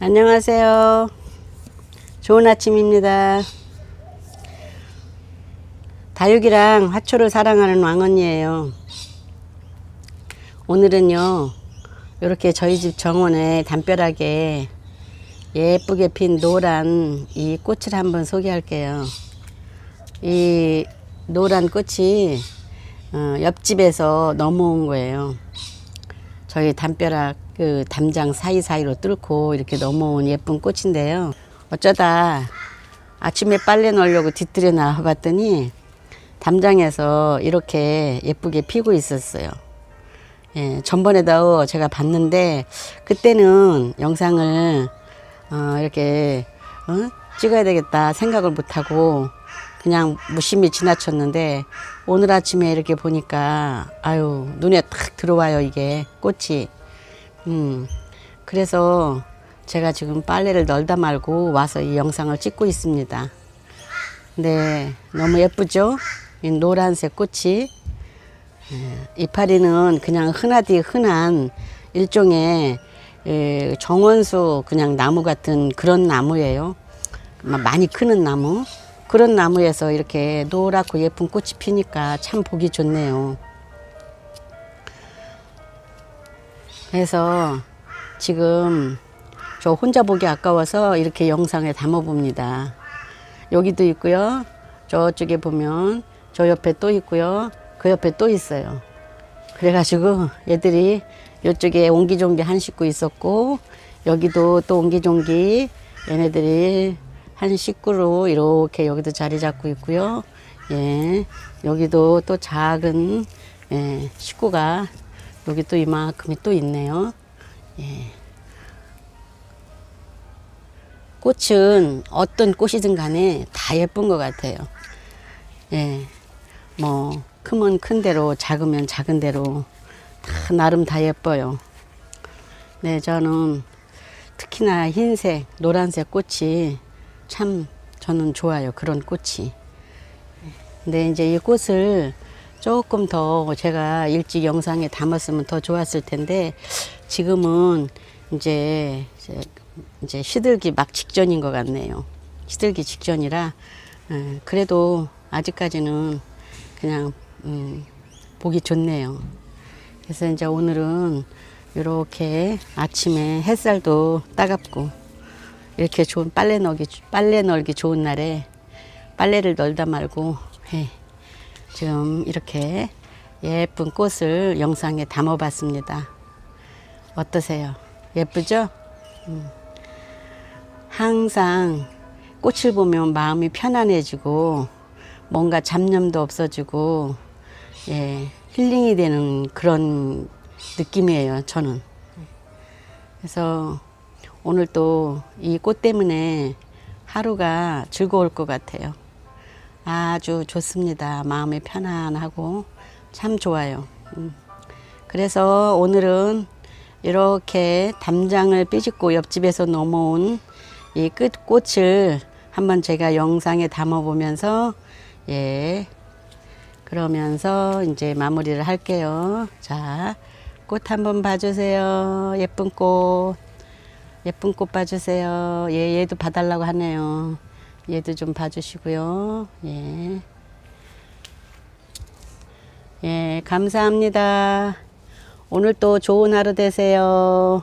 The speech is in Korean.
안녕하세요. 좋은 아침입니다. 다육이랑 화초를 사랑하는 왕언니예요. 오늘은요, 이렇게 저희 집 정원에 담벼락에 예쁘게 핀 노란 이 꽃을 한번 소개할게요. 이 노란 꽃이 어, 옆집에서 넘어온 거예요. 저희 담벼락 그 담장 사이사이로 뚫고 이렇게 넘어온 예쁜 꽃인데요. 어쩌다 아침에 빨래 넣으려고 뒤뜰에 나와봤더니 담장에서 이렇게 예쁘게 피고 있었어요. 예, 전번에도 제가 봤는데 그때는 영상을 어, 이렇게 어? 찍어야 되겠다 생각을 못하고 그냥 무심히 지나쳤는데 오늘 아침에 이렇게 보니까 아유 눈에 탁 들어와요 이게 꽃이 음 그래서 제가 지금 빨래를 널다 말고 와서 이 영상을 찍고 있습니다 네 너무 예쁘죠 이 노란색 꽃이 예, 이파리는 그냥 흔하디 흔한 일종의 예, 정원수 그냥 나무 같은 그런 나무예요. 막 많이 크는 나무. 그런 나무에서 이렇게 노랗고 예쁜 꽃이 피니까 참 보기 좋네요. 그래서 지금 저 혼자 보기 아까워서 이렇게 영상에 담아 봅니다. 여기도 있고요. 저쪽에 보면 저 옆에 또 있고요. 그 옆에 또 있어요. 그래가지고 얘들이 이쪽에 옹기종기 한 식구 있었고 여기도 또 옹기종기 얘네들이 한 식구로 이렇게 여기도 자리 잡고 있고요. 예, 여기도 또 작은 예, 식구가 여기 또 이만큼이 또 있네요. 예. 꽃은 어떤 꽃이든 간에 다 예쁜 것 같아요. 예, 뭐 크면 큰 대로 작으면 작은 대로 다 나름 다 예뻐요. 네, 저는 특히나 흰색, 노란색 꽃이 참 저는 좋아요. 그런 꽃이. 근데 이제 이 꽃을 조금 더 제가 일찍 영상에 담았으면 더 좋았을 텐데 지금은 이제 이제, 시들기 막 직전인 것 같네요. 시들기 직전이라 예, 그래도 아직까지는 그냥 음, 보기 좋네요. 그래서 이제 오늘은 이렇게 아침에 햇살도 따갑고 이렇게 좋은 빨래 널기 빨래 널기 좋은 날에 빨래를 널다 말고 해. 지금 이렇게 예쁜 꽃을 영상에 담아봤습니다. 어떠세요? 예쁘죠? 음. 항상 꽃을 보면 마음이 편안해지고 뭔가 잡념도 없어지고 예, 힐링이 되는 그런 느낌이에요, 저는. 그래서 오늘 또 이 꽃 때문에 하루가 즐거울 것 같아요. 아주 좋습니다. 마음이 편안하고 참 좋아요. 음. 그래서 오늘은 이렇게 담장을 삐집고 옆집에서 넘어온 이 끝 꽃을 한번 제가 영상에 담아 보면서 예 그러면서 이제 마무리를 할게요. 자, 꽃 한번 봐주세요. 예쁜 꽃. 예쁜 꽃 봐주세요. 예, 얘도 봐달라고 하네요. 얘도 좀 봐주시고요. 예. 예, 감사합니다. 오늘 또 좋은 하루 되세요.